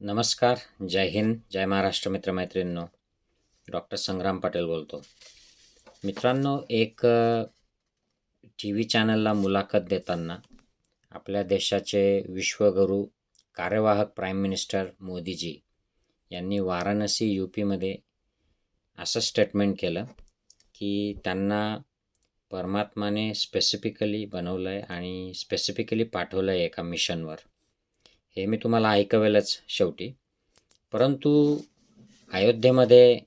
नमस्कार जय हिंद जय महाराष्ट्र मित्रमैत्रिणींनो. डॉक्टर संग्राम पाटील बोलतो. मित्रांनो एक टी व्ही चॅनलला मुलाखत देताना आपल्या देशाचे विश्वगुरू कार्यवाहक प्राईम मिनिस्टर मोदीजी यांनी वाराणसी यू पीमध्ये असं स्टेटमेंट केलं की त्यांना परमात्माने स्पेसिफिकली बनवलं आहे आणि स्पेसिफिकली पाठवलं आहे एका मिशनवर हे मी तुम्हाला ऐकवेलच शेवटी. परंतु अयोध्येमध्ये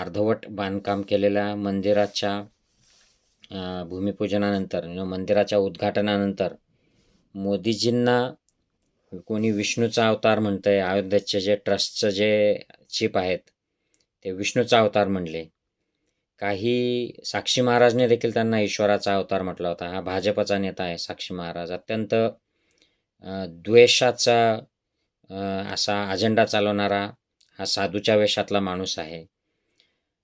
अर्धवट बांधकाम केलेल्या मंदिराच्या भूमिपूजनानंतर मंदिराच्या उद्घाटनानंतर मोदीजींना कोणी विष्णूचा अवतार म्हणतं आहे अयोध्येचे जे ट्रस्टचं जे चीप आहेत ते विष्णूचा अवतार म्हणले. काही साक्षी महाराजने देखील त्यांना ईश्वराचा अवतार म्हटला होता. हा भाजपचा नेता आहे साक्षी महाराज. अत्यंत द्वेषाचा असा अजेंडा चालवणारा हा साधूच्या वेशातला माणूस आहे.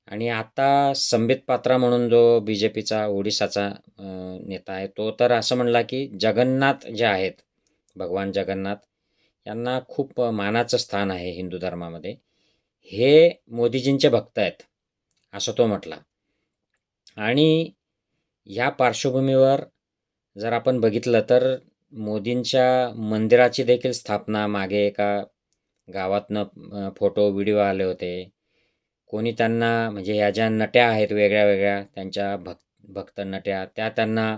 आणि आता संबित पात्रा म्हणून जो बी जे पीचा ओडिसाचा नेता आहे तो तर असं म्हणला की जगन्नाथ जे आहेत भगवान जगन्नाथ यांना खूप मानाचं स्थान आहे हिंदू धर्मामध्ये. हे मोदीजींचे भक्त आहेत असं तो म्हटला. आणि ह्या पार्श्वभूमीवर जर आपण बघितलं तर मोदींच्या मंदिराची देखील स्थापना मागे एका गावातनं फोटो व्हिडिओ आले होते. कोणी त्यांना म्हणजे ह्या ज्या नट्या आहेत वेगळ्या वेगळ्या त्यांच्या भक् भक्त नट्या त्या त्यांना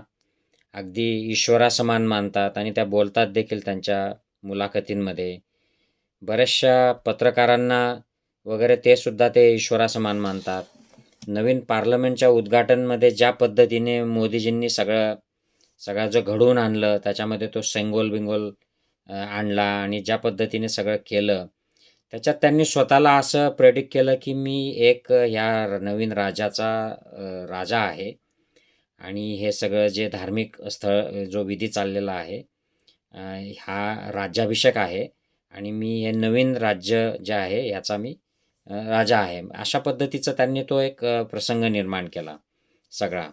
अगदी ईश्वरासमान मानतात आणि त्या बोलतात देखील त्यांच्या मुलाखतींमध्ये. बऱ्याचशा पत्रकारांना वगैरे ते सुद्धा ते ईश्वरासमान मानतात. नवीन पार्लमेंटच्या उद्घाटनमध्ये ज्या पद्धतीने मोदीजींनी सगळं सगळं जो घडवून आणलं त्याच्यामध्ये तो सेंगोल बिंगोल आणला आणि ज्या पद्धतीने सगळं केलं त्याच्यात त्यांनी स्वतःला असं प्रेडिक्ट केलं की मी एक ह्या नवीन राजाचा राजा आहे आणि हे सगळं जे धार्मिक स्थळ जो विधी चाललेला आहे हा राज्याभिषेक आहे आणि मी हे नवीन राज्य जे आहे याचा मी राजा आहे. अशा पद्धतीचं त्यांनी तो एक प्रसंग निर्माण केला सगळा.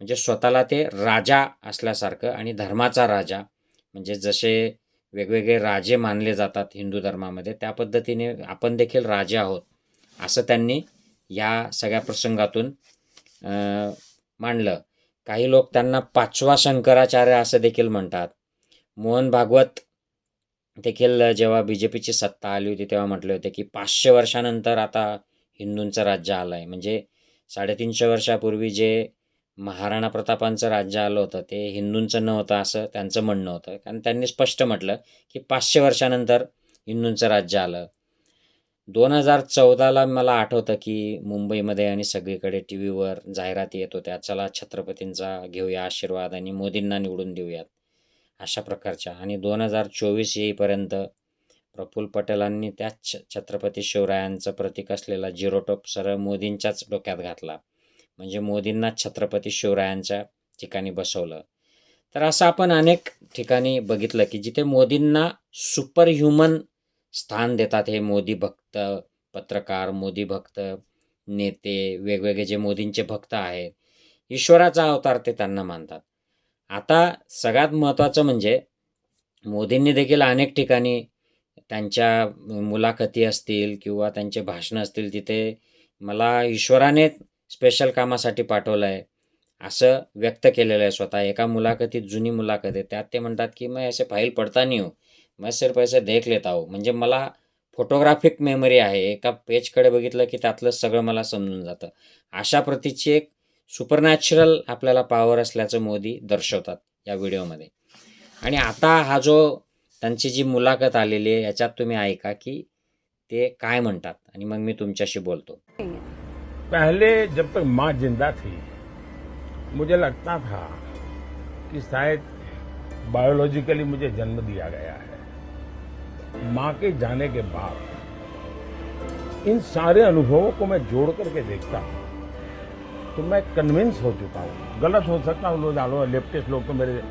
म्हणजे स्वतःला ते राजा असल्यासारखं आणि धर्माचा राजा म्हणजे जसे वेगवेगळे राजे मानले जातात हिंदू धर्मामध्ये त्या पद्धतीने आपण देखील राजे आहोत असं त्यांनी या सगळ्या प्रसंगातून मांडलं. काही लोक त्यांना पाचवा शंकराचार्य असं देखील म्हणतात. मोहन भागवत देखील जेव्हा बी जे पीची सत्ता आली होती तेव्हा म्हटले होते की पाचशे वर्षानंतर आता हिंदूंचं राज्य आलं आहे म्हणजे साडेतीनशे वर्षापूर्वी जे महाराणा प्रतापांचं राज्य आलं होतं ते हिंदूंचं नव्हतं असं त्यांचं म्हणणं होतं. कारण त्यांनी स्पष्ट म्हटलं की पाचशे वर्षानंतर हिंदूंचं राज्य आलं. दोन हजार चौदाला मला आठवतं की मुंबईमध्ये आणि सगळीकडे टी व्हीवर जाहिराती येत होत्या चला छत्रपतींचा घेऊया आशीर्वाद आणि मोदींना निवडून देऊयात अशा प्रकारच्या. आणि दोन हजार चोवीस येईपर्यंत प्रफुल्ल पटेलांनी त्याच छ छत्रपती शिवरायांचं प्रतीक असलेला जिरोटोप सरळ मोदींच्याच डोक्यात घातला. म्हणजे मोदींना छत्रपती शिवरायांच्या ठिकाणी बसवलं. तर असं आपण अनेक ठिकाणी बघितलं की जिथे मोदींना सुपर ह्युमन स्थान देतात हे मोदी भक्त पत्रकार मोदी भक्त नेते वेगवेगळे जे मोदींचे भक्त आहेत ईश्वराचा अवतार ते त्यांना मानतात. आता सगळ्यात महत्त्वाचं म्हणजे मोदींनी देखील अनेक ठिकाणी त्यांच्या मुलाखती असतील किंवा त्यांचे भाषणं असतील तिथे मला ईश्वराने स्पेशल कामासाठी पाठवलं आहे असं व्यक्त केलेलं आहे स्वतः. एका मुलाखतीत जुनी मुलाखत आहे. त्यात ते म्हणतात की मैं ऐसे फाईल पडता येऊ हो. मग मैं सिर्फ ऐसे देख लेता आहो. म्हणजे मला फोटोग्राफिक मेमरी आहे. एका पेजकडे बघितलं की त्यातलं सगळं मला समजून जातं. अशा प्रतीची एक सुपरनॅचरल आपल्याला पॉवर असल्याचं मोदी दर्शवतात या व्हिडिओमध्ये. आणि आता हा जो त्यांची जी मुलाखत आलेली आहे याच्यात तुम्ही ऐका की ते काय म्हणतात. आणि मग मी तुमच्याशी बोलतो. पहले जब तक माँ ज़िंदा थी, मुझे लगता था कि शायद बायोलॉजिकली मुझे जन्म दिया गया है। माँ के जाने के बाद इन सारे अनुभवों को मैं जोड़ करके देखता हूँ तो मैं कन्विंस हो चुका हूँ। गलत हो सकता हूँ लोग आलो लेफ्टिस्ट लोग तो मेरे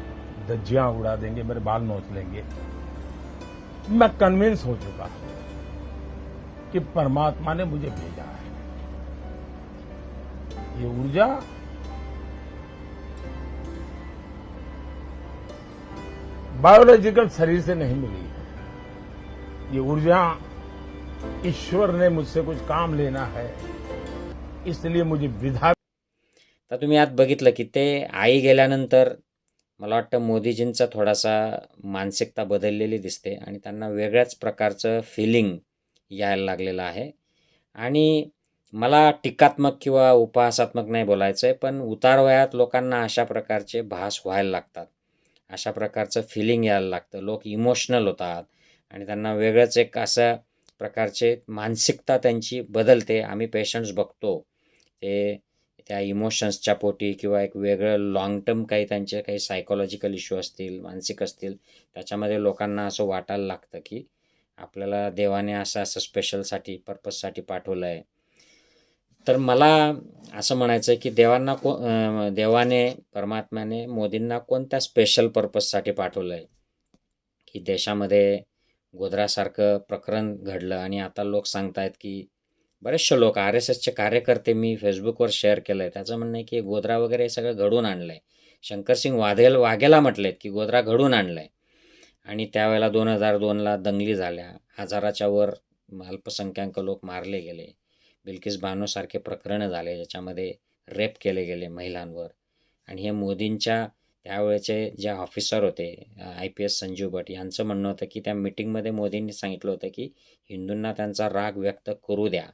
धज्जियाँ उड़ा देंगे, मेरे बाल नोच लेंगे। मैं कन्विंस हो चुका हूँ कि परमात्मा ने मुझे भेजा है। ही ऊर्जा. बायोलॉजिकल शरीर से नहीं मिली है. ये ऊर्जा ईश्वर ने मुझसे कुछ काम लेना है. इसलिए मुझे विधा तर तुम्ही आत बघितलं की ते आई गेल्यानंतर मला वाटतं मोदीजींचा थोडासा मानसिकता बदललेली दिसते आणि त्यांना वेगळ्याच प्रकारचं फिलिंग यायला लागलेलं आहे. आणि मला टीकात्मक किंवा उपहासात्मक नाही बोलायचं आहे पण उतारवयात लोकांना अशा प्रकारचे भास व्हायला लागतात. अशा प्रकारचं फिलिंग यायला लागतं. लोक इमोशनल होतात आणि त्यांना वेगळंच एक असं प्रकारचे मानसिकता त्यांची बदलते. आम्ही पेशंट्स बघतो. ते त्या इमोशन्सच्या पोटी किंवा एक वेगळं लाँग टर्म काही त्यांचे काही सायकोलॉजिकल इश्यू असतील मानसिक असतील त्याच्यामध्ये लोकांना असं वाटायला लागतं की आपल्याला देवाने असं असं स्पेशलसाठी पर्पजसाठी पाठवलं आहे तर मला असं म्हणायचं आहे की देवांना को देवाने परमात्म्याने मोदींना कोणत्या स्पेशल पर्पजसाठी पाठवलं आहे की देशामध्ये गोधरासारखं प्रकरण घडलं आणि आता लोक सांगतायत की बरेचसे लोक आर एस एसचे कार्यकर्ते मी फेसबुकवर शेअर केलं आहे त्याचं म्हणणं आहे की गोधरा वगैरे हे सगळं घडून आणलं आहे शंकरसिंग वाघेल वाघेला म्हटलेत की गोधरा घडून आणलं आहे आणि त्यावेळेला दोन हजार दोनला दंगली झाल्या. हजाराच्या वर अल्पसंख्याक लोक मारले गेले. बिल्किस बानोसारखे प्रकरणं झाले ज्याच्यामध्ये रेप केले गेले महिलांवर. आणि हे मोदींच्या त्यावेळेचे जे ऑफिसर होते I P S Sanjiv Bhatt यांचं म्हणणं होतं की त्या मिटिंगमध्ये मोदींनी सांगितलं होतं की हिंदूंना त्यांचा राग व्यक्त करू द्या.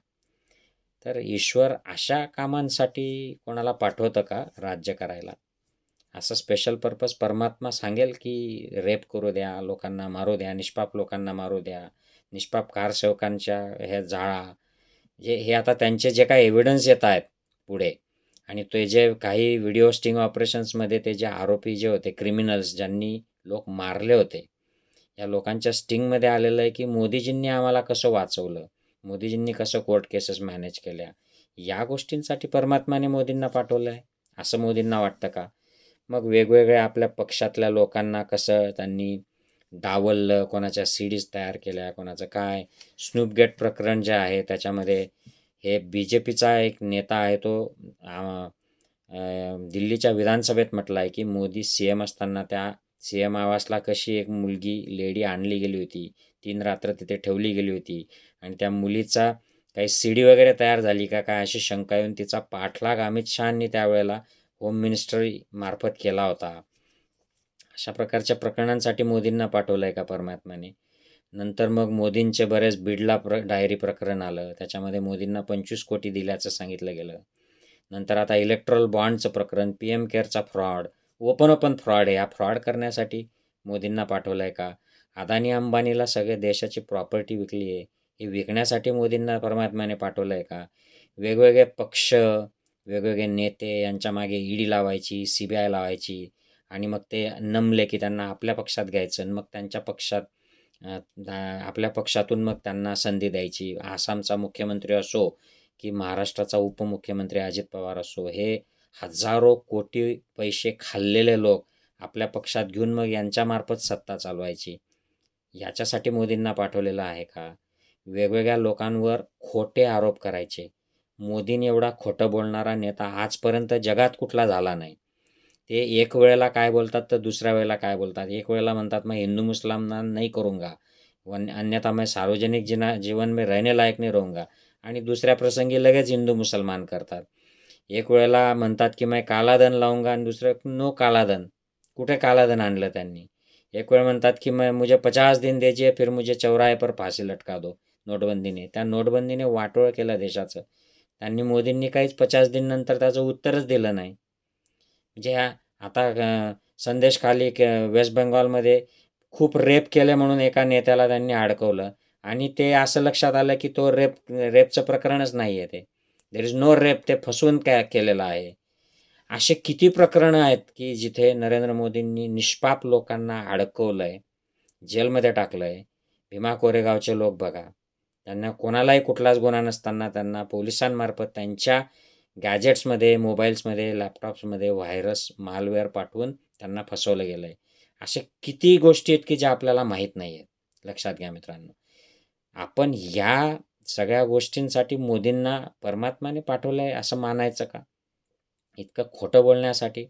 तर ईश्वर अशा कामांसाठी कोणाला पाठवतं का राज्य करायला? असं स्पेशल पर्पज परमात्मा सांगेल की रेप करू द्या लोकांना मारू द्या निष्पाप लोकांना मारू द्या. निष्पाप कारसेवकांच्या हे जाळा जे हे आता त्यांचे जे काही एव्हिडन्स येत आहेत पुढे आणि ते जे काही व्हिडिओ स्टिंग ऑपरेशन्समध्ये ते जे आरोपी जे होते क्रिमिनल्स ज्यांनी लोक मारले होते या लोकांच्या स्टिंगमध्ये आलेलं आहे की मोदीजींनी आम्हाला कसं वाचवलं मोदीजींनी कसं कोर्ट केसेस मॅनेज केल्या या गोष्टींसाठी परमात्माने मोदींना पाठवलं आहे असं मोदींना वाटतं का? मग वेगवेगळ्या आपल्या पक्षातल्या लोकांना कसं त्यांनी डावललं कोणाच्या सीडीज तयार केल्या कोणाचं काय. स्नूपगेट प्रकरण जे आहे त्याच्यामध्ये हे बी जे पीचा एक नेता आहे तो दिल्लीच्या विधानसभेत म्हटलं आहे की मोदी सी एम असताना त्या सी एम आवासला कशी एक मुलगी लेडी आणली गेली होती. तीन रात्र तिथे ठेवली गेली होती. आणि त्या मुलीचा काही सीडी वगैरे तयार झाली का काय अशी शंका येऊन तिचा पाठलाग अमित शहानी त्यावेळेला होम मिनिस्ट्री मार्फत केला होता. अशा प्रकारच्या प्रकरणांसाठी मोदींना पाठवलं आहे का परमात्म्याने? नंतर मग मोदींचे बरेच बिडला प्र डायरी प्रकरण आलं. त्याच्यामध्ये मोदींना पंचवीस कोटी दिल्याचं सांगितलं गेलं. नंतर आता इलेक्ट्रॉल बॉन्डचं प्रकरण पी एम केअरचा फ्रॉड ओपन ओपन फ्रॉड आहे. या फ्रॉड करण्यासाठी मोदींना पाठवलं आहे का? अदानी अंबानीला सगळे देशाची प्रॉपर्टी विकली आहे. ही विकण्यासाठी मोदींना परमात्म्याने पाठवलं आहे का? वेगवेगळे पक्ष वेगवेगळे नेते यांच्या मागे ईडी लावायची सी बी आय लावायची. आणि मग ते नमले की त्यांना आपल्या पक्षात घ्यायचं आणि मग त्यांच्या पक्षात आपल्या पक्षातून मग त्यांना संधी द्यायची. आसामचा मुख्यमंत्री असो की महाराष्ट्राचा उपमुख्यमंत्री अजित पवार असो हे हजारो कोटी पैसे खाल्लेले लोक आपल्या पक्षात घेऊन मग यांच्यामार्फत सत्ता चालवायची. याच्यासाठी मोदींना पाठवलेलं आहे का? वेगवेगळ्या लोकांवर खोटे आरोप करायचे. मोदींनी एवढा खोटं बोलणारा नेता आजपर्यंत जगात कुठला झाला नाही. ते एक वेळेला काय बोलतात तर दुसऱ्या वेळेला काय बोलतात? एक वेळेला म्हणतात मैं हिंदू मुसलमान नहीं करूँगा वन अन्यथा मैं सार्वजनिक जिना जीवन में रहने लायक नाही रहूँगा आणि दुसऱ्या प्रसंगी लगेच हिंदू मुसलमान करतात. एक वेळेला म्हणतात की मैं कालाधन लावूंगा आणि दुसरं नो कालाधन. कुठे कालाधन आणलं त्यांनी? एक वेळ म्हणतात की मैं मुझे पचास दिन दीजिए फिर मुझे चौराहे पर फाशी लटका दो. नोटबंदीने. त्या नोटबंदीने वाटोळ केलं देशाचं. त्यांनी मोदींनी काहीच पचास दिन नंतर त्याचं उत्तरच दिलं नाही. म्हणजे ह्या आता संदेशखाली क वेस्ट बेंगॉलमध्ये खूप रेप केले म्हणून एका नेत्याला त्यांनी अडकवलं. आणि ते असं लक्षात आलं की तो रेप रेपचं प्रकरणच नाही आहे ते. देर इज नो रेप ते फसवून काय केलेलं आहे. असे किती प्रकरणं आहेत की जिथे नरेंद्र मोदींनी निष्पाप लोकांना अडकवलं आहे जेलमध्ये टाकलं आहे भीमा कोरेगावचे लोक बघा. त्यांना कोणालाही कुठलाच गुन्हा नसताना त्यांना पोलिसांमार्फत त्यांच्या गॅजेट्समध्ये मोबाईल्समध्ये लॅपटॉप्समध्ये व्हायरस मालवेअर पाठवून त्यांना फसवलं गेलं आहे असे किती गोष्टी आहेत की ज्या आपल्याला माहीत नाही आहेत. लक्षात घ्या मित्रांनो. आपण ह्या सगळ्या गोष्टींसाठी मोदींना परमात्माने पाठवलं आहे असं मानायचं का? इतकं खोटं बोलण्यासाठी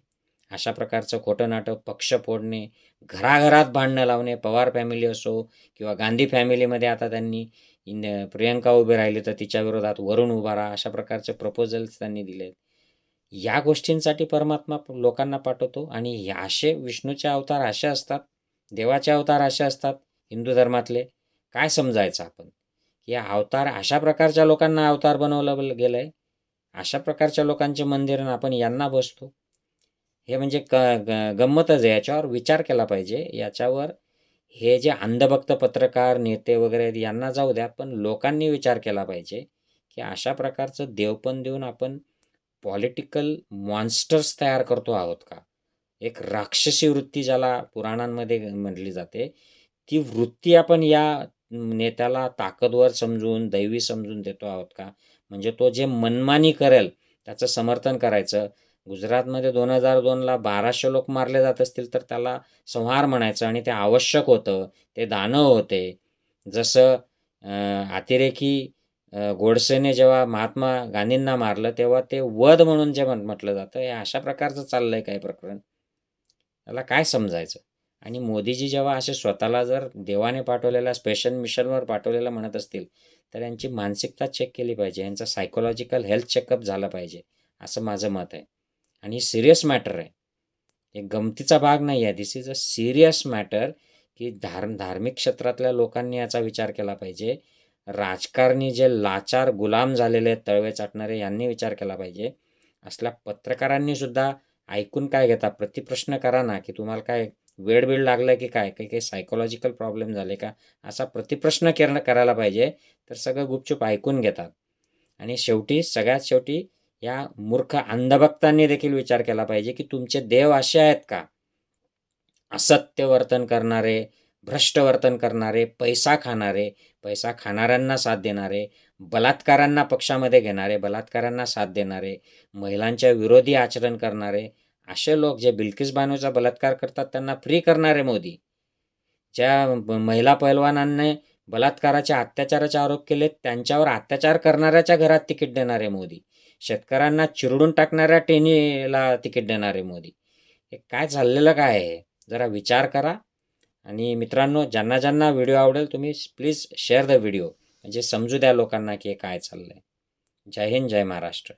अशा प्रकारचं खोटं नाटक पक्ष फोडणे घराघरात भांडणं लावणे पवार फॅमिली असो किंवा गांधी फॅमिलीमध्ये आता त्यांनी प्रियंका उभी राहिली तर तिच्या विरोधात वरुण उभा राहा अशा प्रकारचे प्रपोजल्स त्यांनी दिले या गोष्टींसाठी परमात्मा लोकांना पाठवतो आणि हे असे विष्णूचे अवतार असे असतात देवाचे अवतार असे असतात हिंदू धर्मातले काय समजायचं आपण? की अवतार अशा प्रकारच्या लोकांना अवतार बनवलं गेलं आहे अशा प्रकारच्या लोकांचे मंदिर आपण यांना बसतो. हे म्हणजे क ग गंमतच आहे. याच्यावर विचार केला पाहिजे. याच्यावर हे जे अंधभक्त पत्रकार नेते वगैरे आहेत यांना जाऊ द्या पण लोकांनी विचार केला पाहिजे की अशा प्रकारचं देवपण देऊन आपण पॉलिटिकल मॉन्स्टर्स तयार करतो आहोत का? एक राक्षसी वृत्ती ज्याला पुराणांमध्ये म्हटली जाते ती वृत्ती आपण या नेत्याला ताकदवर समजून दैवी समजून देतो आहोत का? म्हणजे तो जे मनमानी करेल त्याचं समर्थन करायचं गुजरातमध्ये दोन हजार दोनला बाराशे लोक मारले जात असतील तर त्याला संहार म्हणायचं आणि ते आवश्यक होतं ते दानव होते. जसं अतिरेकी गोडसेने जेव्हा महात्मा गांधींना मारलं तेव्हा ते वध म्हणून जे म्हटलं जातं हे अशा प्रकारचं चाललं आहे काय प्रकरण. त्याला काय समजायचं? आणि मोदीजी जेव्हा असे स्वतःला जर देवाने पाठवलेल्या स्पेशल मिशनवर पाठवलेलं म्हणत असतील तर यांची मानसिकता चेक केली पाहिजे यांचा सायकोलॉजिकल हेल्थ चेकअप झालं पाहिजे असं माझं मत आहे. आणि सिरियस मॅटर आहे. एक गमतीचा भाग नाही आहे. This is a serious matter की धार धार्मिक क्षेत्रातल्या लोकांनी याचा विचार केला पाहिजे. राजकारणी जे लाचार गुलाम झालेले आहेत तळवे चाटणारे यांनी विचार केला पाहिजे. असल्या पत्रकारांनी सुद्धा ऐकून काय घेता? प्रतिप्रश्न करा ना की तुम्हाला काय वेळ बीड लागलं की काय? काही काही सायकोलॉजिकल प्रॉब्लेम झाले का? असा प्रतिप्रश्न करणं करायला पाहिजे. तर सगळं गुपचूप ऐकून घेतात. आणि शेवटी सगळ्यात शेवटी या मूर्ख अंधभक्तांनी देखील विचार केला पाहिजे की तुमचे देव असे आहेत का? असत्य वर्तन करणारे भ्रष्ट वर्तन करणारे पैसा खाणारे पैसा खाणाऱ्यांना साथ देणारे बलात्कारांना पक्षामध्ये घेणारे बलात्कारांना साथ देणारे महिलांच्या विरोधी आचरण करणारे असे लोक जे बिल्किस बानूचा बलात्कार करतात त्यांना फ्री करणारे मोदी. ज्या महिला पैलवानांनी बलात्काराच्या अत्याचाराचे आरोप केले त्यांच्यावर अत्याचार करणाऱ्याच्या घरात तिकीट देणारे मोदी. शेतकऱ्यांना चिरडून टाकणाऱ्या टेनीला तिकीट देणारे मोदी. हे काय चाललेलं काय आहे? जरा विचार करा. आणि मित्रांनो ज्यांना ज्यांना व्हिडिओ आवडेल तुम्ही प्लीज शेअर द व्हिडिओ. म्हणजे समजू द्या लोकांना की हे काय आहे जय हिंद जय महाराष्ट्र.